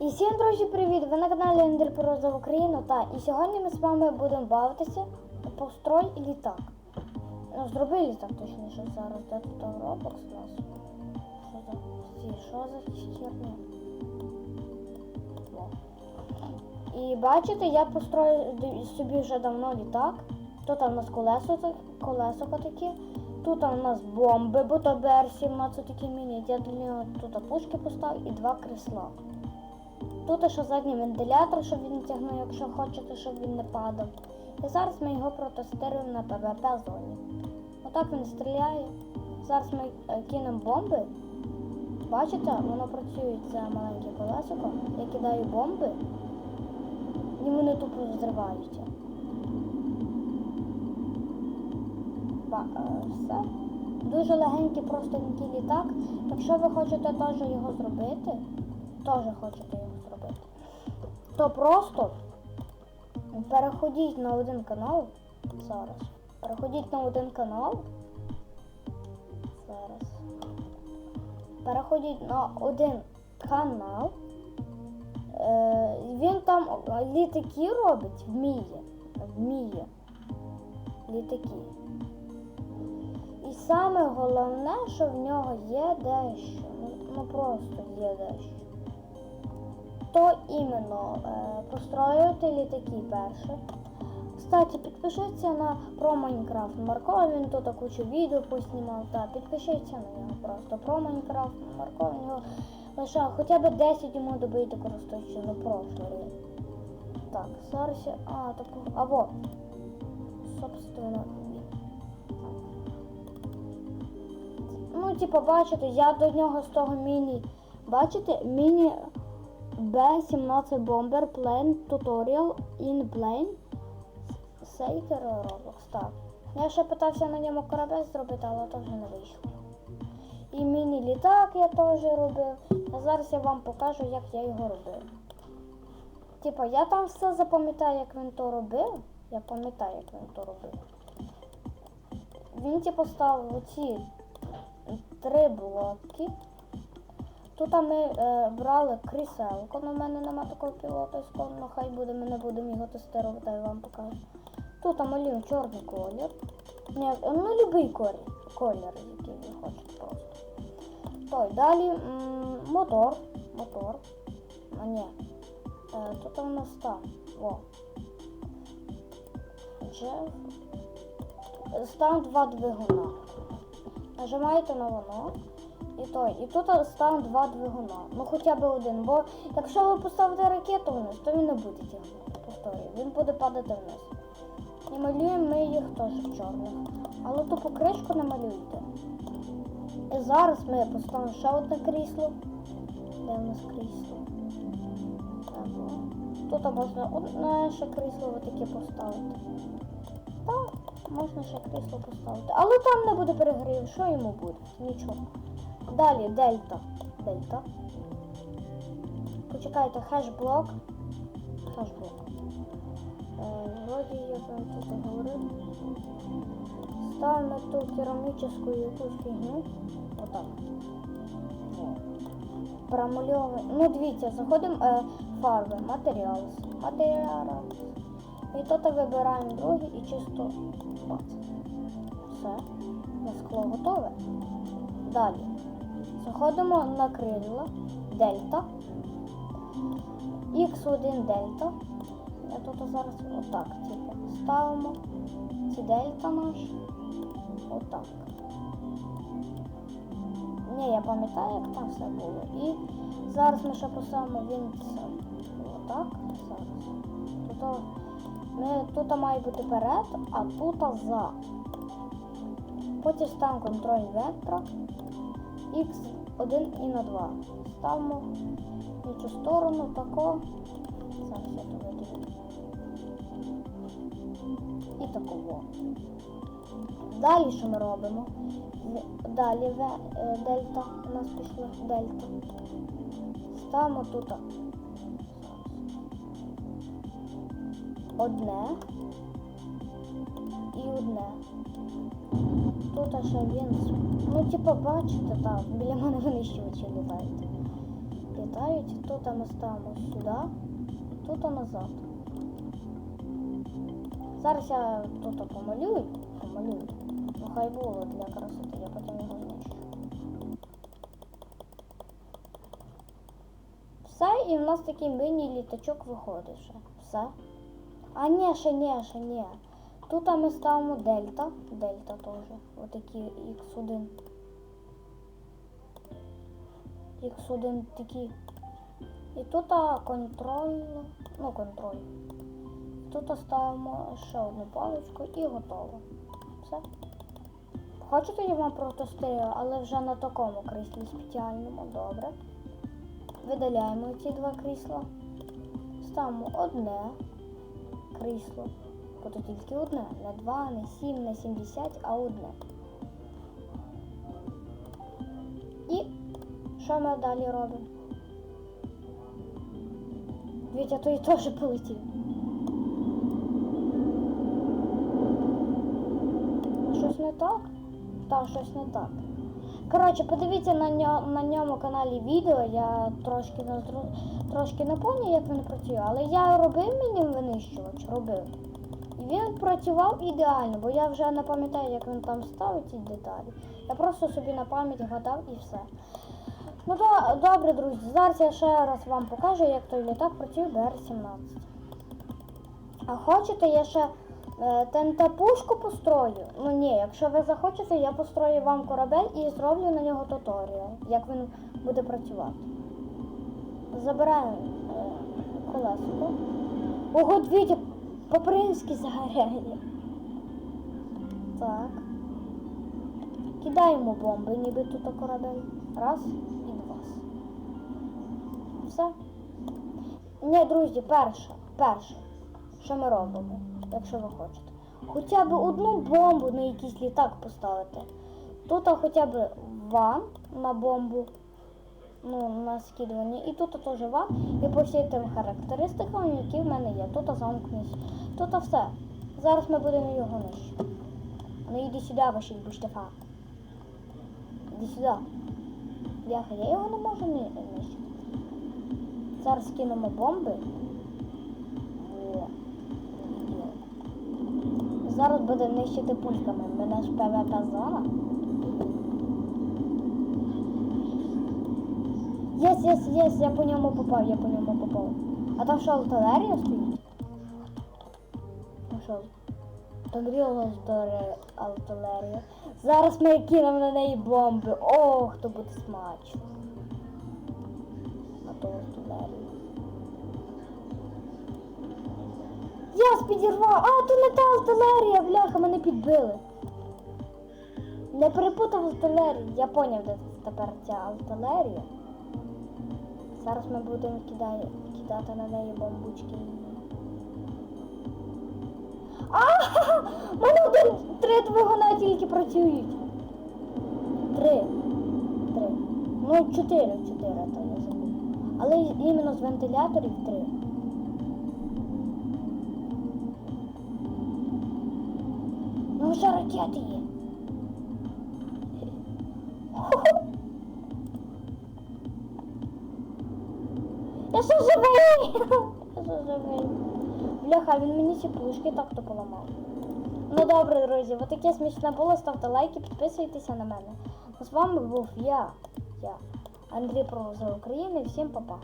І всім, друзі, привіт! Ви на каналі Ендер Про за Україну. Та і сьогодні ми з вами будемо бавитися построй літак. Ну, зроби літак точніше зараз. Де тут Roblox у нас? Що за Сі, що за херня? І бачите, я построю собі вже давно літак. Тут у нас колесо, колесо такі. Тут у нас бомби, бо то БР-17 такі міні. Я для нього тут пушки поставив і два крісла. Тут ще задній вентилятор, щоб він тягнув, якщо хочете, щоб він не падав. І зараз ми його протестуємо на ПВП зоні. Отак він стріляє. Зараз ми е, кинемо бомби. Бачите, воно працює, це маленьке колесико. Я кидаю бомби, і вони тупо взриваються. Ба- е, все. Дуже легенький, простенький літак. Якщо ви хочете теж його зробити, теж хочете то просто переходіть на один канал. Зараз. Переходіть на один канал. Зараз. Переходіть на один канал. Е, він там літаки робить, вміє. Вміє. Літаки. І саме головне, що в нього є дещо. Ну, ну просто є дещо. То іменно е, построювати літаки перше. Кстати, підпишіться на про Майнкрафт Марко, він тут кучу відео поснімав. Та підпишіться на нього просто про Майнкрафт Марко, в нього лише хоча б 10 йому добити користуючи за прошлий. Так, зараз. А, так. А вот. Собственно. Ну, типу, бачите, я до нього з того міні. Бачите, міні B17 Bomber Plane Tutorial in Plane Сейкер Roblox. Так. Я ще питався на ньому корабель зробити, але то вже не вийшло. І міні-літак я теж робив. А зараз я вам покажу, як я його робив. Типа, я там все запам'ятаю, як він то робив. Я пам'ятаю, як він то робив. Він типу ставив оці три блоки. Тут ми е, брали кріселко, але в мене нема такого пілота ну хай буде, ми не будемо його тестувати, я вам покажу. Тут малюємо чорний колір. Ні, ну любий колір, колір, який ви хочете просто. Той, далі мотор. Мотор. А ні. Е, тут у нас так. О. Джеф. Стан два двигуна. Нажимаєте на воно. І той. І тут стан два двигуна. Ну хоча б один. Бо якщо ви поставите ракету вниз, то він не буде тягнути. Повторюю, він буде падати вниз. І малюємо ми їх теж в чорних. Але ту покришку не малюйте. І зараз ми поставимо ще одне крісло. Де в нас крісло? Тут можна одне ще крісло отаке поставити. Так, можна ще крісло поставити. Але там не буде перегрів, що йому буде? Нічого. Далі дельта. Дельта. Почекайте, хешблок. Хешблок. Е, вроді я там тут говорив. Ставимо ту керамічну якусь фігню. Отак. Промальовуємо. Ну дивіться, заходимо е, фарби, матеріал. Матеріал. І тут вибираємо другий і чисто бац. Все. На скло готове. Далі. Заходимо на крила дельта. Х1 дельта. Я тут зараз отак типу, ставимо ці дельта наші. Отак. Ні, я пам'ятаю, як там все було. І зараз ми ще поставимо він це. Отак. Зараз. Тут, ми, тут має бути перед, а тут за. Потім ставимо контроль вектора. Х1 і на 2. Ставимо в цю сторону тако. Зараз я дивлю. І такого. Далі що ми робимо? Далі в, е, дельта. У нас пішло дельта. Ставимо тут. Одне. І одне. Тут ще він. Ну, типу, бачите, так, біля мене винищувачі літають. літають. Тут ми ставимо сюди, тут назад. Зараз я тут помалюю, помалюю. Ну хай було для красоти, я потім його знищу. Все, і в нас такий міні-літачок виходить ще. Все. А ні, ще ні, ще ні. Тут ми ставимо дельта. Дельта теж. Отакі X1. X1 такі. І тут контроль. Ну, контроль. Тут ставимо ще одну паличку і готово. Все. Хочете я вам протестую, але вже на такому кріслі спеціальному. Добре. Видаляємо ці два крісла. Ставимо одне крісло. Буде тільки одне. Не два, не сім, не сімдесят, а одне. І що ми далі робимо? Вітя, той теж полетів. Щось не так? Так, щось не так. Коротше, подивіться на, ньо, на ньому каналі відео. Я трошки не трошки не пам'ятаю, як він працює, але я робив мінімум винищувач, робив. Він працював ідеально, бо я вже не пам'ятаю, як він там ставить ці деталі. Я просто собі на пам'ять гадав і все. Ну то добре, друзі, зараз я ще раз вам покажу, як той літак працює в БР-17. А хочете, я ще е, ТНТ-пушку построю? Ну ні, якщо ви захочете, я построю вам корабель і зроблю на нього туторіал, як він буде працювати. Забираємо е, колесико. Ого, дивіться, по-принськи загоряє. Так. Кидаємо бомби, ніби тут корабель. Раз і два. Все. Ні, друзі, перше, перше, що ми робимо, якщо ви хочете. Хоча б одну бомбу на якийсь літак поставити. Тут хоча б ван на бомбу, ну, на скидування. І тут теж ван. І по всім тим характеристикам, які в мене є. Тут замкнись. Тут все. Зараз ми будемо його нищити. Ну іди сюди, ваші буштефа. Іди сюди. Бляха, я його не можу ни- нищити. Зараз кинемо бомби. Зараз буде нищити пульками. Мене ж ПВП зона. Єс, єс, єс, я по ньому попав, я по ньому попав. А там що, артилерія стоїть? Ну що? Реально здоре артилерія. Зараз ми кинемо на неї бомби. Ох, то буде смачно. На ту артилерію. Я підірвав! А, то не та артилерія, бляха, мене підбили. Не перепутав артилерію. Я поняв, де тепер ця артилерія. Зараз ми будемо кидати, кидати на неї бомбучки. А! Мене один три двигуна тільки працюють. Три. Три. Ну, чотири, чотири, то я забув. Але іменно з вентиляторів три. Ну вже ракети є. Я ще живий! Я ще живий. Бляха, він мені ці пушки так то поламав. Ну добре, друзі, от таке смішне було. Ставте лайки, підписуйтеся на мене. З вами був я, я, Андрій Про України. Всім па-па.